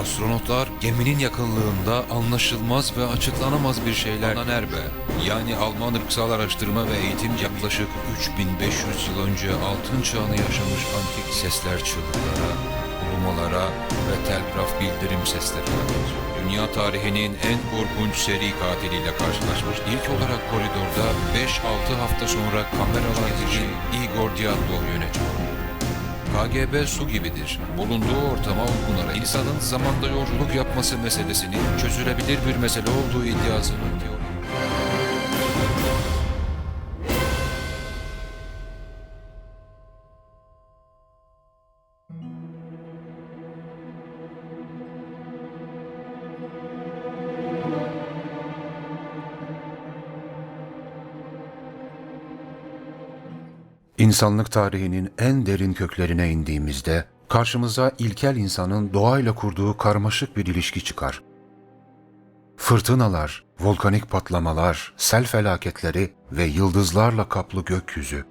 Astronotlar geminin yakınlığında anlaşılmaz ve açıklanamaz bir şeyler Erbe, yani Alman ırksal araştırma ve eğitim yaklaşık 3500 yıl önce altın çağını yaşamış antik sesler çığlıklara, ulumalara ve telgraf bildirim seslerine benziyor. Dünya tarihinin en korkunç seri katiliyle karşılaşmış. İlk olarak koridorda 5-6 hafta sonra kameralar için Igor Diatlov yönetiyor. KGB su gibidir. Bulunduğu ortama uygunarak insanın zamanda yolculuk yapması meselesinin çözülebilir bir mesele olduğu iddiasını İnsanlık tarihinin en derin köklerine indiğimizde karşımıza ilkel insanın doğayla kurduğu karmaşık bir ilişki çıkar. Fırtınalar, volkanik patlamalar, sel felaketleri ve yıldızlarla kaplı gökyüzü.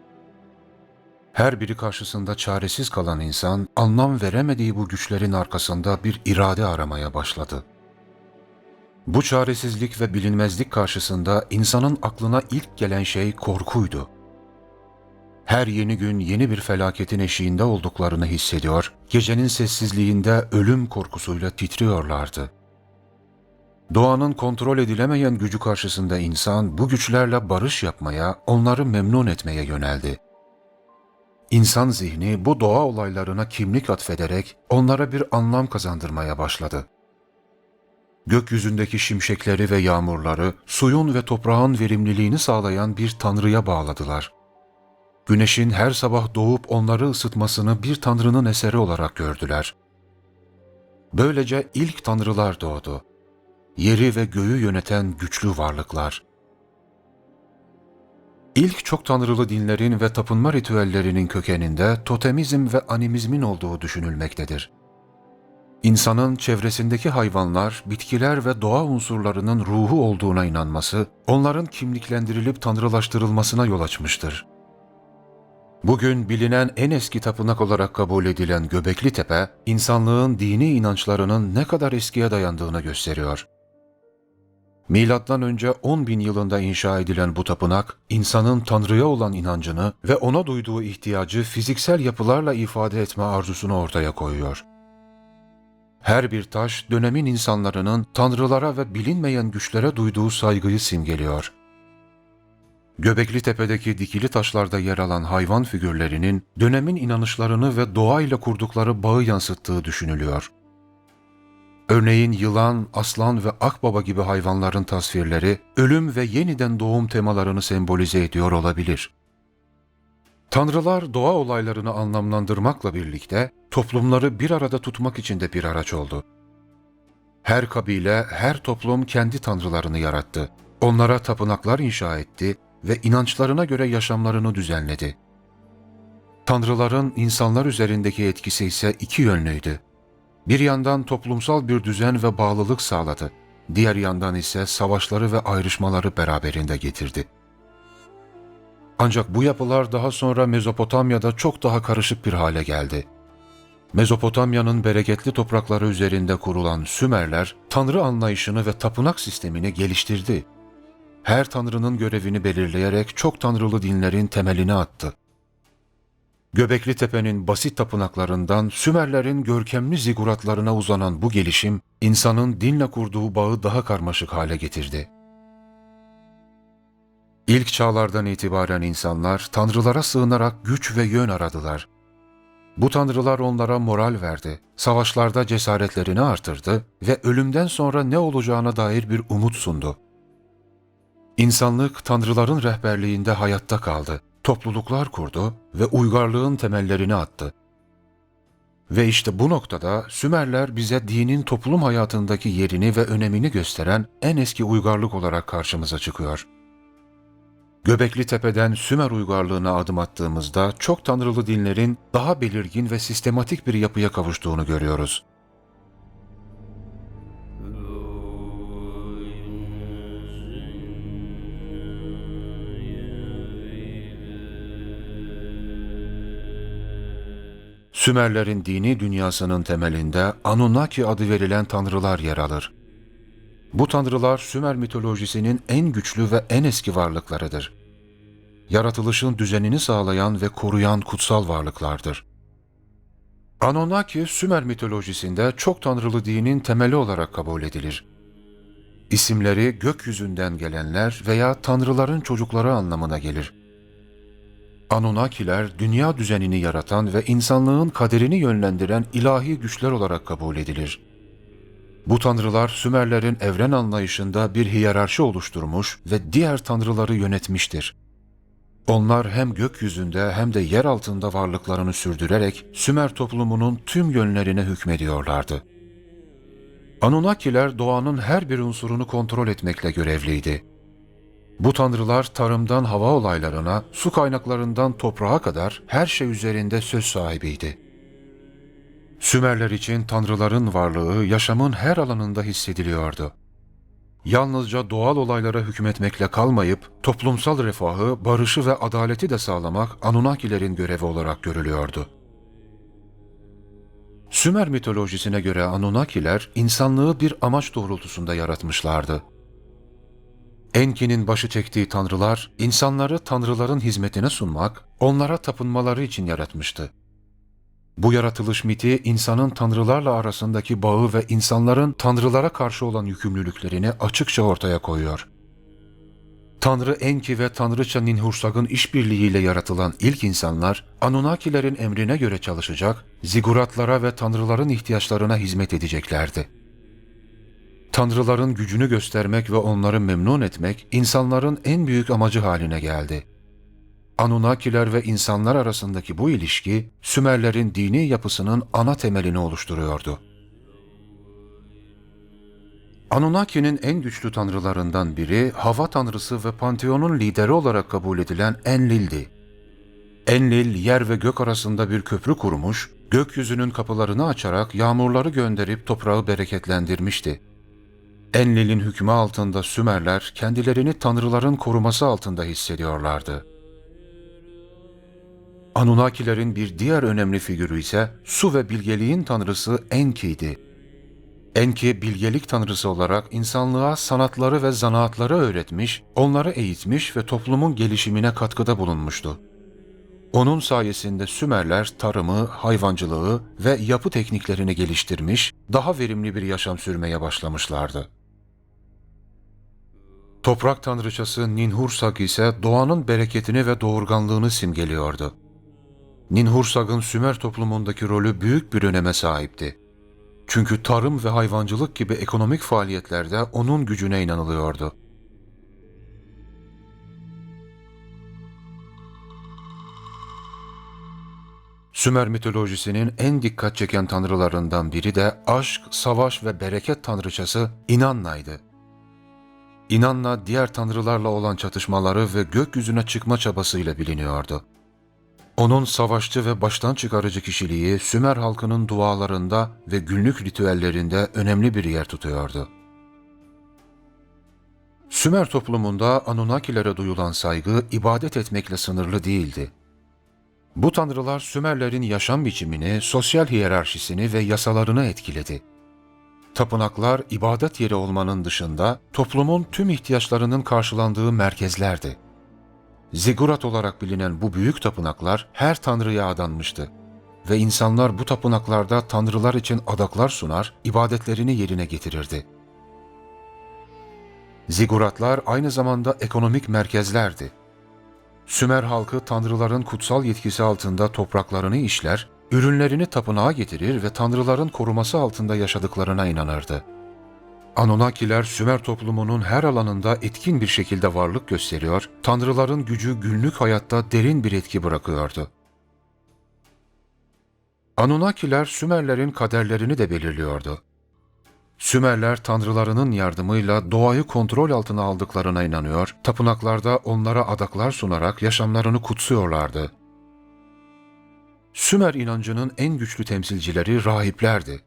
Her biri karşısında çaresiz kalan insan, anlam veremediği bu güçlerin arkasında bir irade aramaya başladı. Bu çaresizlik ve bilinmezlik karşısında insanın aklına ilk gelen şey korkuydu her yeni gün yeni bir felaketin eşiğinde olduklarını hissediyor, gecenin sessizliğinde ölüm korkusuyla titriyorlardı. Doğanın kontrol edilemeyen gücü karşısında insan bu güçlerle barış yapmaya, onları memnun etmeye yöneldi. İnsan zihni bu doğa olaylarına kimlik atfederek onlara bir anlam kazandırmaya başladı. Gökyüzündeki şimşekleri ve yağmurları, suyun ve toprağın verimliliğini sağlayan bir tanrıya bağladılar.'' Güneşin her sabah doğup onları ısıtmasını bir tanrının eseri olarak gördüler. Böylece ilk tanrılar doğdu. Yeri ve göğü yöneten güçlü varlıklar. İlk çok tanrılı dinlerin ve tapınma ritüellerinin kökeninde totemizm ve animizmin olduğu düşünülmektedir. İnsanın çevresindeki hayvanlar, bitkiler ve doğa unsurlarının ruhu olduğuna inanması, onların kimliklendirilip tanrılaştırılmasına yol açmıştır. Bugün bilinen en eski tapınak olarak kabul edilen Göbekli Tepe, insanlığın dini inançlarının ne kadar eskiye dayandığını gösteriyor. Milattan önce 10 bin yılında inşa edilen bu tapınak, insanın Tanrı'ya olan inancını ve ona duyduğu ihtiyacı fiziksel yapılarla ifade etme arzusunu ortaya koyuyor. Her bir taş dönemin insanların tanrılara ve bilinmeyen güçlere duyduğu saygıyı simgeliyor. Göbekli Tepe'deki dikili taşlarda yer alan hayvan figürlerinin dönemin inanışlarını ve doğayla kurdukları bağı yansıttığı düşünülüyor. Örneğin yılan, aslan ve akbaba gibi hayvanların tasvirleri ölüm ve yeniden doğum temalarını sembolize ediyor olabilir. Tanrılar doğa olaylarını anlamlandırmakla birlikte toplumları bir arada tutmak için de bir araç oldu. Her kabile, her toplum kendi tanrılarını yarattı. Onlara tapınaklar inşa etti ve inançlarına göre yaşamlarını düzenledi. Tanrıların insanlar üzerindeki etkisi ise iki yönlüydü. Bir yandan toplumsal bir düzen ve bağlılık sağladı. Diğer yandan ise savaşları ve ayrışmaları beraberinde getirdi. Ancak bu yapılar daha sonra Mezopotamya'da çok daha karışık bir hale geldi. Mezopotamya'nın bereketli toprakları üzerinde kurulan Sümerler, tanrı anlayışını ve tapınak sistemini geliştirdi her tanrının görevini belirleyerek çok tanrılı dinlerin temelini attı. Göbekli Tepe'nin basit tapınaklarından Sümerlerin görkemli ziguratlarına uzanan bu gelişim, insanın dinle kurduğu bağı daha karmaşık hale getirdi. İlk çağlardan itibaren insanlar tanrılara sığınarak güç ve yön aradılar. Bu tanrılar onlara moral verdi, savaşlarda cesaretlerini artırdı ve ölümden sonra ne olacağına dair bir umut sundu. İnsanlık tanrıların rehberliğinde hayatta kaldı, topluluklar kurdu ve uygarlığın temellerini attı. Ve işte bu noktada Sümerler bize dinin toplum hayatındaki yerini ve önemini gösteren en eski uygarlık olarak karşımıza çıkıyor. Göbekli Tepe'den Sümer uygarlığına adım attığımızda çok tanrılı dinlerin daha belirgin ve sistematik bir yapıya kavuştuğunu görüyoruz. Sümerlerin dini dünyasının temelinde Anunnaki adı verilen tanrılar yer alır. Bu tanrılar Sümer mitolojisinin en güçlü ve en eski varlıklarıdır. Yaratılışın düzenini sağlayan ve koruyan kutsal varlıklardır. Anunnaki Sümer mitolojisinde çok tanrılı dinin temeli olarak kabul edilir. İsimleri gökyüzünden gelenler veya tanrıların çocukları anlamına gelir. Anunnakiler dünya düzenini yaratan ve insanlığın kaderini yönlendiren ilahi güçler olarak kabul edilir. Bu tanrılar Sümerlerin evren anlayışında bir hiyerarşi oluşturmuş ve diğer tanrıları yönetmiştir. Onlar hem gökyüzünde hem de yer altında varlıklarını sürdürerek Sümer toplumunun tüm yönlerine hükmediyorlardı. Anunnakiler doğanın her bir unsurunu kontrol etmekle görevliydi. Bu tanrılar tarımdan hava olaylarına, su kaynaklarından toprağa kadar her şey üzerinde söz sahibiydi. Sümerler için tanrıların varlığı yaşamın her alanında hissediliyordu. Yalnızca doğal olaylara hükmetmekle kalmayıp toplumsal refahı, barışı ve adaleti de sağlamak Anunnakilerin görevi olarak görülüyordu. Sümer mitolojisine göre Anunnakiler insanlığı bir amaç doğrultusunda yaratmışlardı. Enki'nin başı çektiği tanrılar, insanları tanrıların hizmetine sunmak, onlara tapınmaları için yaratmıştı. Bu yaratılış miti insanın tanrılarla arasındaki bağı ve insanların tanrılara karşı olan yükümlülüklerini açıkça ortaya koyuyor. Tanrı Enki ve Tanrıça Ninhursag'ın işbirliğiyle yaratılan ilk insanlar, Anunnakilerin emrine göre çalışacak, ziguratlara ve tanrıların ihtiyaçlarına hizmet edeceklerdi. Tanrıların gücünü göstermek ve onları memnun etmek insanların en büyük amacı haline geldi. Anunnakiler ve insanlar arasındaki bu ilişki Sümerlerin dini yapısının ana temelini oluşturuyordu. Anunnaki'nin en güçlü tanrılarından biri hava tanrısı ve panteonun lideri olarak kabul edilen Enlil'di. Enlil yer ve gök arasında bir köprü kurmuş, gökyüzünün kapılarını açarak yağmurları gönderip toprağı bereketlendirmişti. Enlil'in hükmü altında Sümerler kendilerini tanrıların koruması altında hissediyorlardı. Anunnakilerin bir diğer önemli figürü ise su ve bilgeliğin tanrısı Enki'ydi. Enki bilgelik tanrısı olarak insanlığa sanatları ve zanaatları öğretmiş, onları eğitmiş ve toplumun gelişimine katkıda bulunmuştu. Onun sayesinde Sümerler tarımı, hayvancılığı ve yapı tekniklerini geliştirmiş, daha verimli bir yaşam sürmeye başlamışlardı. Toprak tanrıçası Ninhursag ise doğanın bereketini ve doğurganlığını simgeliyordu. Ninhursag'ın Sümer toplumundaki rolü büyük bir öneme sahipti. Çünkü tarım ve hayvancılık gibi ekonomik faaliyetlerde onun gücüne inanılıyordu. Sümer mitolojisinin en dikkat çeken tanrılarından biri de aşk, savaş ve bereket tanrıçası Inanna'ydı. Inanna diğer tanrılarla olan çatışmaları ve gökyüzüne çıkma çabasıyla biliniyordu. Onun savaşçı ve baştan çıkarıcı kişiliği Sümer halkının dualarında ve günlük ritüellerinde önemli bir yer tutuyordu. Sümer toplumunda Anunnakilere duyulan saygı ibadet etmekle sınırlı değildi. Bu tanrılar Sümerlerin yaşam biçimini, sosyal hiyerarşisini ve yasalarını etkiledi. Tapınaklar ibadet yeri olmanın dışında toplumun tüm ihtiyaçlarının karşılandığı merkezlerdi. Zigurat olarak bilinen bu büyük tapınaklar her tanrıya adanmıştı ve insanlar bu tapınaklarda tanrılar için adaklar sunar, ibadetlerini yerine getirirdi. Ziguratlar aynı zamanda ekonomik merkezlerdi. Sümer halkı tanrıların kutsal yetkisi altında topraklarını işler, ürünlerini tapınağa getirir ve tanrıların koruması altında yaşadıklarına inanırdı. Anunnakiler Sümer toplumunun her alanında etkin bir şekilde varlık gösteriyor, tanrıların gücü günlük hayatta derin bir etki bırakıyordu. Anunnakiler Sümerlerin kaderlerini de belirliyordu. Sümerler tanrılarının yardımıyla doğayı kontrol altına aldıklarına inanıyor, tapınaklarda onlara adaklar sunarak yaşamlarını kutsuyorlardı. Sümer inancının en güçlü temsilcileri rahiplerdi.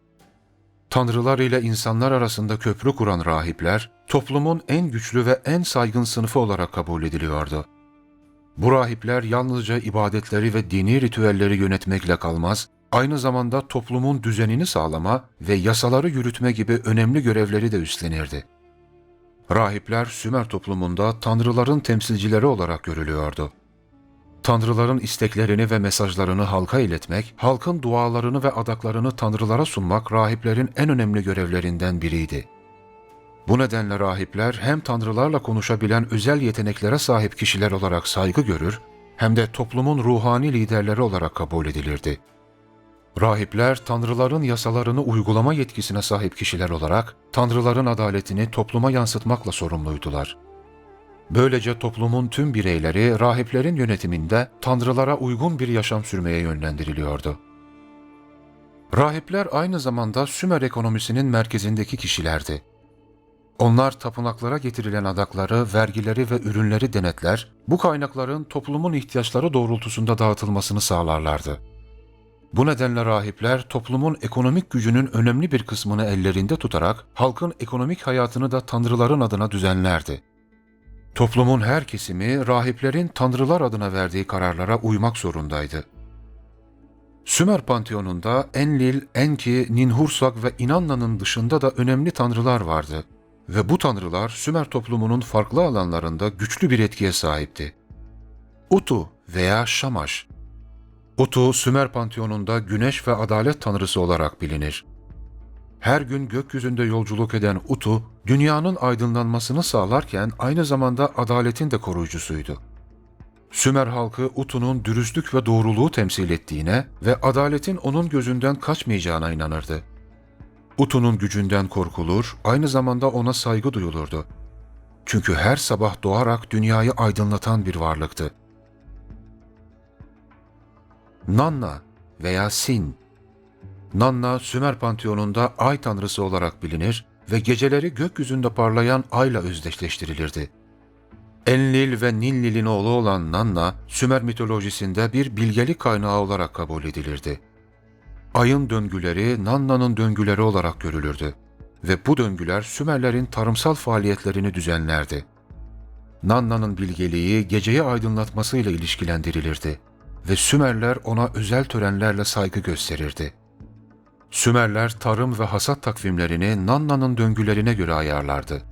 Tanrılar ile insanlar arasında köprü kuran rahipler, toplumun en güçlü ve en saygın sınıfı olarak kabul ediliyordu. Bu rahipler yalnızca ibadetleri ve dini ritüelleri yönetmekle kalmaz, aynı zamanda toplumun düzenini sağlama ve yasaları yürütme gibi önemli görevleri de üstlenirdi. Rahipler Sümer toplumunda tanrıların temsilcileri olarak görülüyordu. Tanrıların isteklerini ve mesajlarını halka iletmek, halkın dualarını ve adaklarını tanrılara sunmak rahiplerin en önemli görevlerinden biriydi. Bu nedenle rahipler hem tanrılarla konuşabilen özel yeteneklere sahip kişiler olarak saygı görür, hem de toplumun ruhani liderleri olarak kabul edilirdi. Rahipler, tanrıların yasalarını uygulama yetkisine sahip kişiler olarak, tanrıların adaletini topluma yansıtmakla sorumluydular. Böylece toplumun tüm bireyleri rahiplerin yönetiminde tanrılara uygun bir yaşam sürmeye yönlendiriliyordu. Rahipler aynı zamanda Sümer ekonomisinin merkezindeki kişilerdi. Onlar tapınaklara getirilen adakları, vergileri ve ürünleri denetler, bu kaynakların toplumun ihtiyaçları doğrultusunda dağıtılmasını sağlarlardı. Bu nedenle rahipler toplumun ekonomik gücünün önemli bir kısmını ellerinde tutarak halkın ekonomik hayatını da tanrıların adına düzenlerdi. Toplumun her kesimi rahiplerin tanrılar adına verdiği kararlara uymak zorundaydı. Sümer Panteonunda Enlil, Enki, Ninhursak ve Inanna'nın dışında da önemli tanrılar vardı ve bu tanrılar Sümer toplumunun farklı alanlarında güçlü bir etkiye sahipti. Utu veya Şamaş Utu, Sümer Panteonunda güneş ve adalet tanrısı olarak bilinir. Her gün gökyüzünde yolculuk eden Utu, dünyanın aydınlanmasını sağlarken aynı zamanda adaletin de koruyucusuydu. Sümer halkı Utu'nun dürüstlük ve doğruluğu temsil ettiğine ve adaletin onun gözünden kaçmayacağına inanırdı. Utu'nun gücünden korkulur, aynı zamanda ona saygı duyulurdu. Çünkü her sabah doğarak dünyayı aydınlatan bir varlıktı. Nanna veya Sin Nanna, Sümer Panteonunda ay tanrısı olarak bilinir ve geceleri gökyüzünde parlayan ayla özdeşleştirilirdi. Enlil ve Ninlil'in oğlu olan Nanna, Sümer mitolojisinde bir bilgelik kaynağı olarak kabul edilirdi. Ayın döngüleri Nanna'nın döngüleri olarak görülürdü ve bu döngüler Sümerlerin tarımsal faaliyetlerini düzenlerdi. Nanna'nın bilgeliği geceyi aydınlatmasıyla ilişkilendirilirdi ve Sümerler ona özel törenlerle saygı gösterirdi. Sümerler tarım ve hasat takvimlerini Nanna'nın döngülerine göre ayarlardı.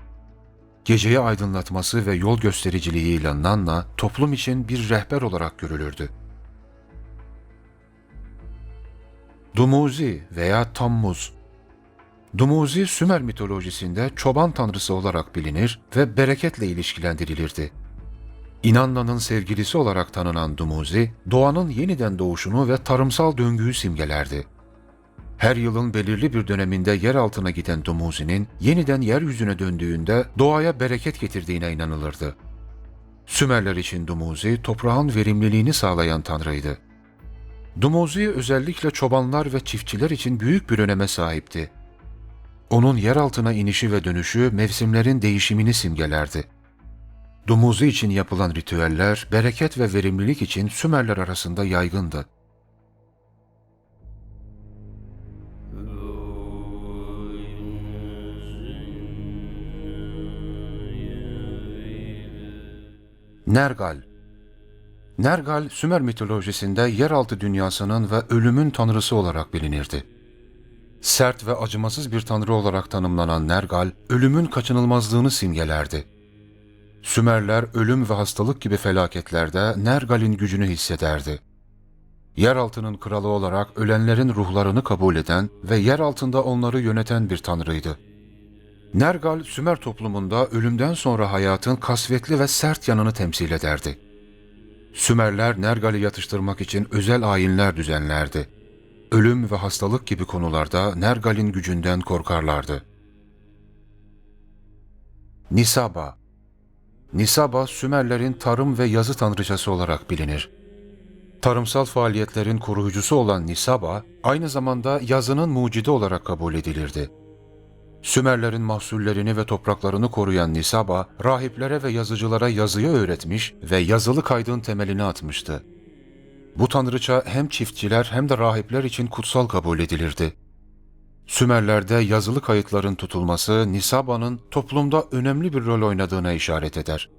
Geceyi aydınlatması ve yol göstericiliğiyle Nanna toplum için bir rehber olarak görülürdü. Dumuzi veya Tammuz Dumuzi Sümer mitolojisinde çoban tanrısı olarak bilinir ve bereketle ilişkilendirilirdi. İnanna'nın sevgilisi olarak tanınan Dumuzi, doğanın yeniden doğuşunu ve tarımsal döngüyü simgelerdi. Her yılın belirli bir döneminde yer altına giden Dumuzi'nin yeniden yeryüzüne döndüğünde doğaya bereket getirdiğine inanılırdı. Sümerler için Dumuzi, toprağın verimliliğini sağlayan tanrıydı. Dumuzi özellikle çobanlar ve çiftçiler için büyük bir öneme sahipti. Onun yer altına inişi ve dönüşü mevsimlerin değişimini simgelerdi. Dumuzi için yapılan ritüeller, bereket ve verimlilik için Sümerler arasında yaygındı. Nergal Nergal, Sümer mitolojisinde yeraltı dünyasının ve ölümün tanrısı olarak bilinirdi. Sert ve acımasız bir tanrı olarak tanımlanan Nergal, ölümün kaçınılmazlığını simgelerdi. Sümerler ölüm ve hastalık gibi felaketlerde Nergal'in gücünü hissederdi. Yeraltının kralı olarak ölenlerin ruhlarını kabul eden ve yer altında onları yöneten bir tanrıydı. Nergal, Sümer toplumunda ölümden sonra hayatın kasvetli ve sert yanını temsil ederdi. Sümerler Nergal'i yatıştırmak için özel ayinler düzenlerdi. Ölüm ve hastalık gibi konularda Nergal'in gücünden korkarlardı. Nisaba Nisaba, Sümerlerin tarım ve yazı tanrıçası olarak bilinir. Tarımsal faaliyetlerin koruyucusu olan Nisaba, aynı zamanda yazının mucidi olarak kabul edilirdi. Sümerlerin mahsullerini ve topraklarını koruyan Nisaba, rahiplere ve yazıcılara yazıyı öğretmiş ve yazılı kaydın temelini atmıştı. Bu tanrıça hem çiftçiler hem de rahipler için kutsal kabul edilirdi. Sümerlerde yazılı kayıtların tutulması Nisaba'nın toplumda önemli bir rol oynadığına işaret eder.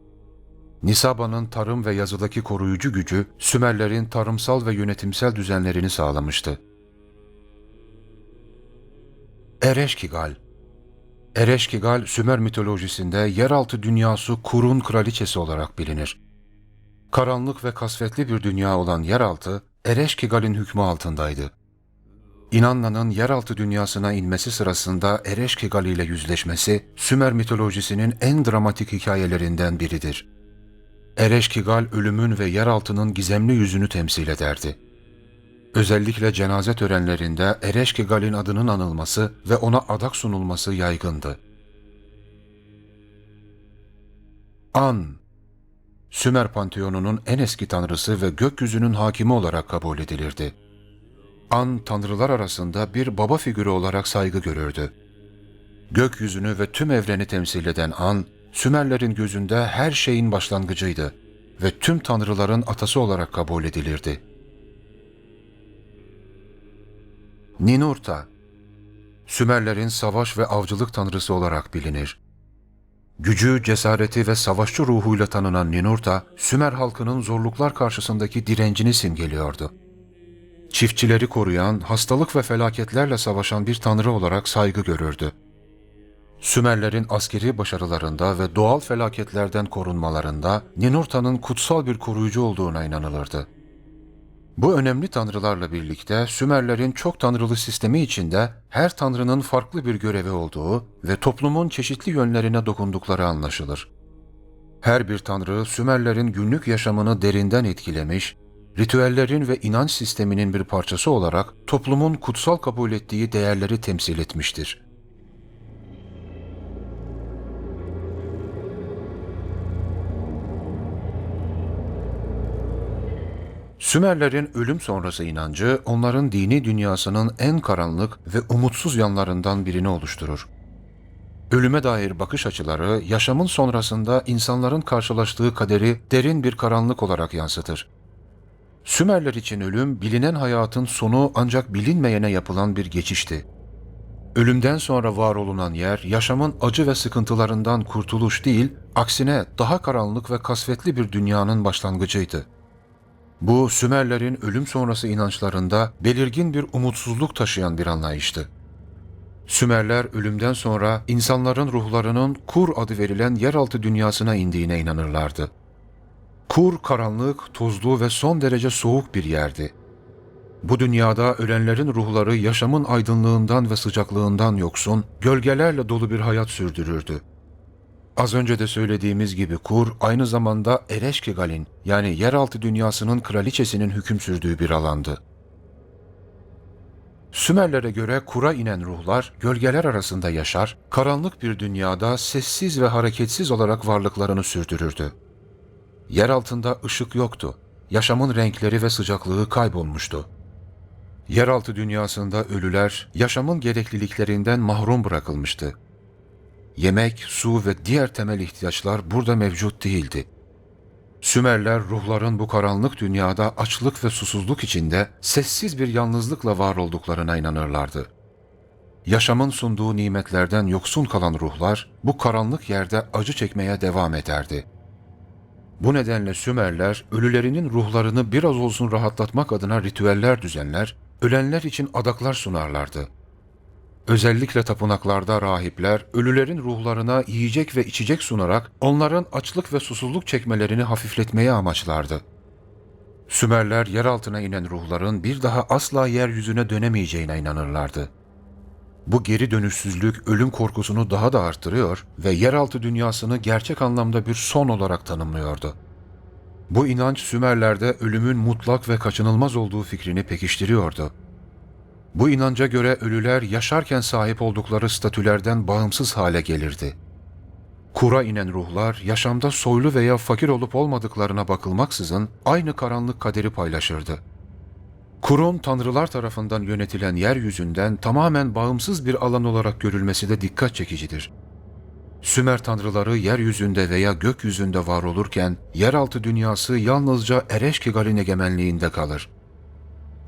Nisaba'nın tarım ve yazıdaki koruyucu gücü Sümerlerin tarımsal ve yönetimsel düzenlerini sağlamıştı. Ereşkigal Ereşkigal, Sümer mitolojisinde yeraltı dünyası Kur'un kraliçesi olarak bilinir. Karanlık ve kasvetli bir dünya olan yeraltı, Ereşkigal'in hükmü altındaydı. İnanla'nın yeraltı dünyasına inmesi sırasında Ereşkigal ile yüzleşmesi, Sümer mitolojisinin en dramatik hikayelerinden biridir. Ereşkigal, ölümün ve yeraltının gizemli yüzünü temsil ederdi. Özellikle cenaze törenlerinde Ereşkigal'in adının anılması ve ona adak sunulması yaygındı. An Sümer Panteonu'nun en eski tanrısı ve gökyüzünün hakimi olarak kabul edilirdi. An, tanrılar arasında bir baba figürü olarak saygı görürdü. Gökyüzünü ve tüm evreni temsil eden An, Sümerlerin gözünde her şeyin başlangıcıydı ve tüm tanrıların atası olarak kabul edilirdi. Ninurta, Sümerlerin savaş ve avcılık tanrısı olarak bilinir. Gücü, cesareti ve savaşçı ruhuyla tanınan Ninurta, Sümer halkının zorluklar karşısındaki direncini simgeliyordu. Çiftçileri koruyan, hastalık ve felaketlerle savaşan bir tanrı olarak saygı görürdü. Sümerlerin askeri başarılarında ve doğal felaketlerden korunmalarında Ninurta'nın kutsal bir koruyucu olduğuna inanılırdı. Bu önemli tanrılarla birlikte Sümerlerin çok tanrılı sistemi içinde her tanrının farklı bir görevi olduğu ve toplumun çeşitli yönlerine dokundukları anlaşılır. Her bir tanrı Sümerlerin günlük yaşamını derinden etkilemiş, ritüellerin ve inanç sisteminin bir parçası olarak toplumun kutsal kabul ettiği değerleri temsil etmiştir. Sümerlerin ölüm sonrası inancı onların dini dünyasının en karanlık ve umutsuz yanlarından birini oluşturur. Ölüme dair bakış açıları yaşamın sonrasında insanların karşılaştığı kaderi derin bir karanlık olarak yansıtır. Sümerler için ölüm bilinen hayatın sonu ancak bilinmeyene yapılan bir geçişti. Ölümden sonra var olunan yer yaşamın acı ve sıkıntılarından kurtuluş değil, aksine daha karanlık ve kasvetli bir dünyanın başlangıcıydı. Bu Sümerlerin ölüm sonrası inançlarında belirgin bir umutsuzluk taşıyan bir anlayıştı. Sümerler ölümden sonra insanların ruhlarının Kur adı verilen yeraltı dünyasına indiğine inanırlardı. Kur karanlık, tozlu ve son derece soğuk bir yerdi. Bu dünyada ölenlerin ruhları yaşamın aydınlığından ve sıcaklığından yoksun, gölgelerle dolu bir hayat sürdürürdü. Az önce de söylediğimiz gibi Kur aynı zamanda Ereşkigal'in yani yeraltı dünyasının kraliçesinin hüküm sürdüğü bir alandı. Sümerlere göre Kur'a inen ruhlar gölgeler arasında yaşar, karanlık bir dünyada sessiz ve hareketsiz olarak varlıklarını sürdürürdü. Yer altında ışık yoktu. Yaşamın renkleri ve sıcaklığı kaybolmuştu. Yeraltı dünyasında ölüler yaşamın gerekliliklerinden mahrum bırakılmıştı. Yemek, su ve diğer temel ihtiyaçlar burada mevcut değildi. Sümerler ruhların bu karanlık dünyada açlık ve susuzluk içinde sessiz bir yalnızlıkla var olduklarına inanırlardı. Yaşamın sunduğu nimetlerden yoksun kalan ruhlar bu karanlık yerde acı çekmeye devam ederdi. Bu nedenle Sümerler ölülerinin ruhlarını biraz olsun rahatlatmak adına ritüeller düzenler, ölenler için adaklar sunarlardı. Özellikle tapınaklarda rahipler ölülerin ruhlarına yiyecek ve içecek sunarak onların açlık ve susuzluk çekmelerini hafifletmeye amaçlardı. Sümerler yer altına inen ruhların bir daha asla yeryüzüne dönemeyeceğine inanırlardı. Bu geri dönüşsüzlük ölüm korkusunu daha da arttırıyor ve yeraltı dünyasını gerçek anlamda bir son olarak tanımlıyordu. Bu inanç Sümerlerde ölümün mutlak ve kaçınılmaz olduğu fikrini pekiştiriyordu. Bu inanca göre ölüler yaşarken sahip oldukları statülerden bağımsız hale gelirdi. Kura inen ruhlar yaşamda soylu veya fakir olup olmadıklarına bakılmaksızın aynı karanlık kaderi paylaşırdı. Kur'un tanrılar tarafından yönetilen yeryüzünden tamamen bağımsız bir alan olarak görülmesi de dikkat çekicidir. Sümer tanrıları yeryüzünde veya gökyüzünde var olurken yeraltı dünyası yalnızca Ereşkigal'in egemenliğinde kalır.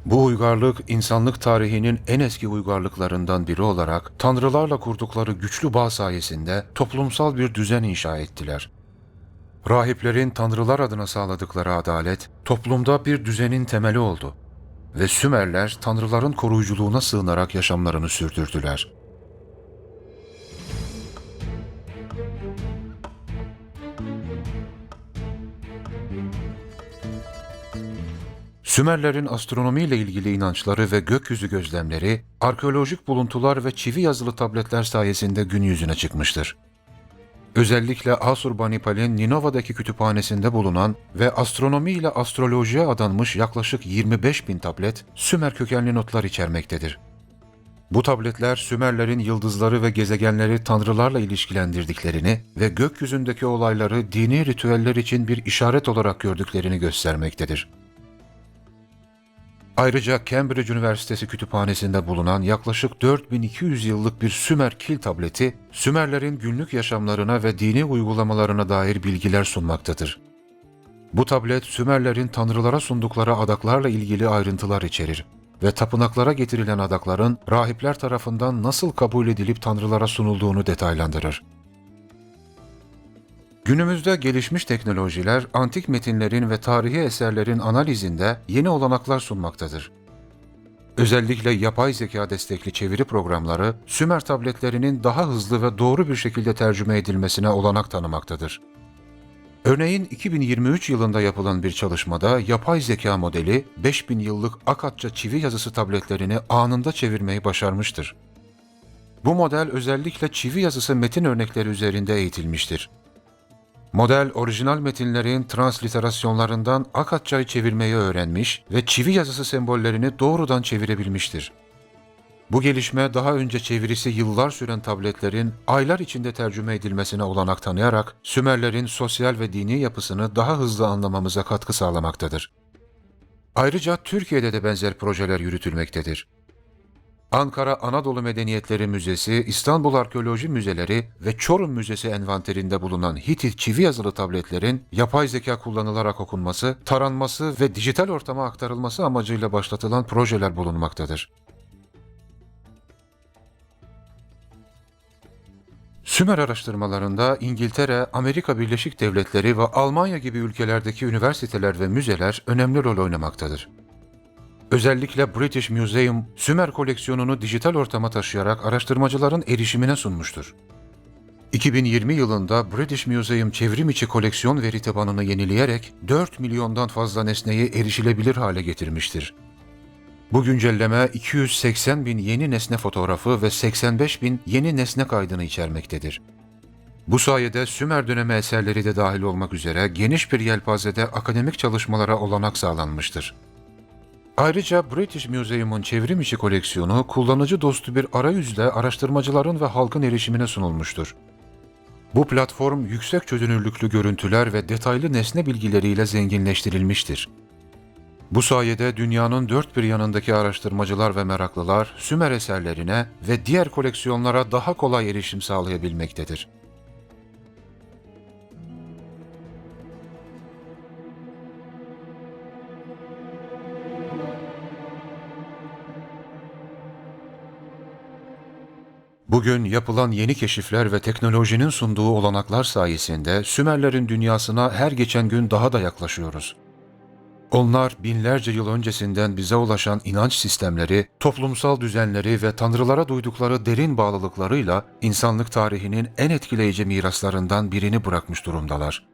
Bu uygarlık insanlık tarihinin en eski uygarlıklarından biri olarak tanrılarla kurdukları güçlü bağ sayesinde toplumsal bir düzen inşa ettiler. Rahiplerin tanrılar adına sağladıkları adalet toplumda bir düzenin temeli oldu ve Sümerler tanrıların koruyuculuğuna sığınarak yaşamlarını sürdürdüler. Sümerlerin astronomiyle ilgili inançları ve gökyüzü gözlemleri, arkeolojik buluntular ve çivi yazılı tabletler sayesinde gün yüzüne çıkmıştır. Özellikle Asurbanipal'in Ninova'daki kütüphanesinde bulunan ve astronomi ile astrolojiye adanmış yaklaşık 25 bin tablet Sümer kökenli notlar içermektedir. Bu tabletler Sümerlerin yıldızları ve gezegenleri tanrılarla ilişkilendirdiklerini ve gökyüzündeki olayları dini ritüeller için bir işaret olarak gördüklerini göstermektedir. Ayrıca Cambridge Üniversitesi kütüphanesinde bulunan yaklaşık 4200 yıllık bir Sümer kil tableti, Sümerlerin günlük yaşamlarına ve dini uygulamalarına dair bilgiler sunmaktadır. Bu tablet Sümerlerin tanrılara sundukları adaklarla ilgili ayrıntılar içerir ve tapınaklara getirilen adakların rahipler tarafından nasıl kabul edilip tanrılara sunulduğunu detaylandırır. Günümüzde gelişmiş teknolojiler antik metinlerin ve tarihi eserlerin analizinde yeni olanaklar sunmaktadır. Özellikle yapay zeka destekli çeviri programları Sümer tabletlerinin daha hızlı ve doğru bir şekilde tercüme edilmesine olanak tanımaktadır. Örneğin 2023 yılında yapılan bir çalışmada yapay zeka modeli 5000 yıllık Akatça çivi yazısı tabletlerini anında çevirmeyi başarmıştır. Bu model özellikle çivi yazısı metin örnekleri üzerinde eğitilmiştir. Model orijinal metinlerin transliterasyonlarından Akatça'yı çevirmeyi öğrenmiş ve çivi yazısı sembollerini doğrudan çevirebilmiştir. Bu gelişme daha önce çevirisi yıllar süren tabletlerin aylar içinde tercüme edilmesine olanak tanıyarak Sümerlerin sosyal ve dini yapısını daha hızlı anlamamıza katkı sağlamaktadır. Ayrıca Türkiye'de de benzer projeler yürütülmektedir. Ankara Anadolu Medeniyetleri Müzesi, İstanbul Arkeoloji Müzeleri ve Çorum Müzesi envanterinde bulunan Hitit çivi yazılı tabletlerin yapay zeka kullanılarak okunması, taranması ve dijital ortama aktarılması amacıyla başlatılan projeler bulunmaktadır. Sümer araştırmalarında İngiltere, Amerika Birleşik Devletleri ve Almanya gibi ülkelerdeki üniversiteler ve müzeler önemli rol oynamaktadır. Özellikle British Museum, Sümer koleksiyonunu dijital ortama taşıyarak araştırmacıların erişimine sunmuştur. 2020 yılında British Museum çevrim içi koleksiyon veri tabanını yenileyerek 4 milyondan fazla nesneyi erişilebilir hale getirmiştir. Bu güncelleme 280 bin yeni nesne fotoğrafı ve 85 bin yeni nesne kaydını içermektedir. Bu sayede Sümer dönemi eserleri de dahil olmak üzere geniş bir yelpazede akademik çalışmalara olanak sağlanmıştır. Ayrıca British Museum'un çevrim içi koleksiyonu kullanıcı dostu bir arayüzle araştırmacıların ve halkın erişimine sunulmuştur. Bu platform yüksek çözünürlüklü görüntüler ve detaylı nesne bilgileriyle zenginleştirilmiştir. Bu sayede dünyanın dört bir yanındaki araştırmacılar ve meraklılar Sümer eserlerine ve diğer koleksiyonlara daha kolay erişim sağlayabilmektedir. Bugün yapılan yeni keşifler ve teknolojinin sunduğu olanaklar sayesinde Sümerlerin dünyasına her geçen gün daha da yaklaşıyoruz. Onlar binlerce yıl öncesinden bize ulaşan inanç sistemleri, toplumsal düzenleri ve tanrılara duydukları derin bağlılıklarıyla insanlık tarihinin en etkileyici miraslarından birini bırakmış durumdalar.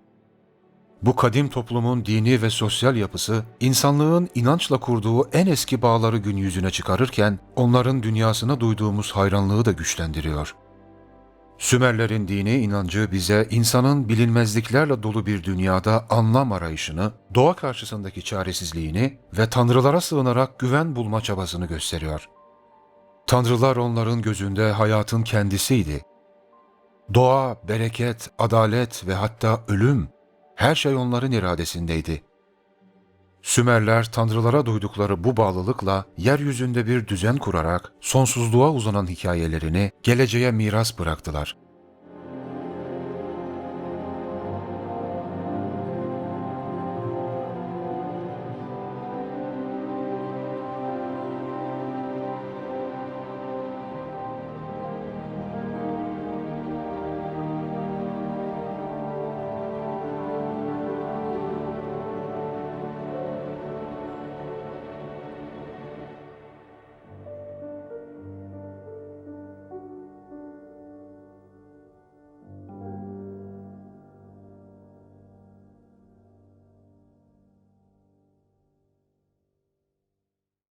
Bu kadim toplumun dini ve sosyal yapısı, insanlığın inançla kurduğu en eski bağları gün yüzüne çıkarırken, onların dünyasına duyduğumuz hayranlığı da güçlendiriyor. Sümerlerin dini inancı bize insanın bilinmezliklerle dolu bir dünyada anlam arayışını, doğa karşısındaki çaresizliğini ve tanrılara sığınarak güven bulma çabasını gösteriyor. Tanrılar onların gözünde hayatın kendisiydi. Doğa, bereket, adalet ve hatta ölüm her şey onların iradesindeydi. Sümerler tanrılara duydukları bu bağlılıkla yeryüzünde bir düzen kurarak sonsuzluğa uzanan hikayelerini geleceğe miras bıraktılar.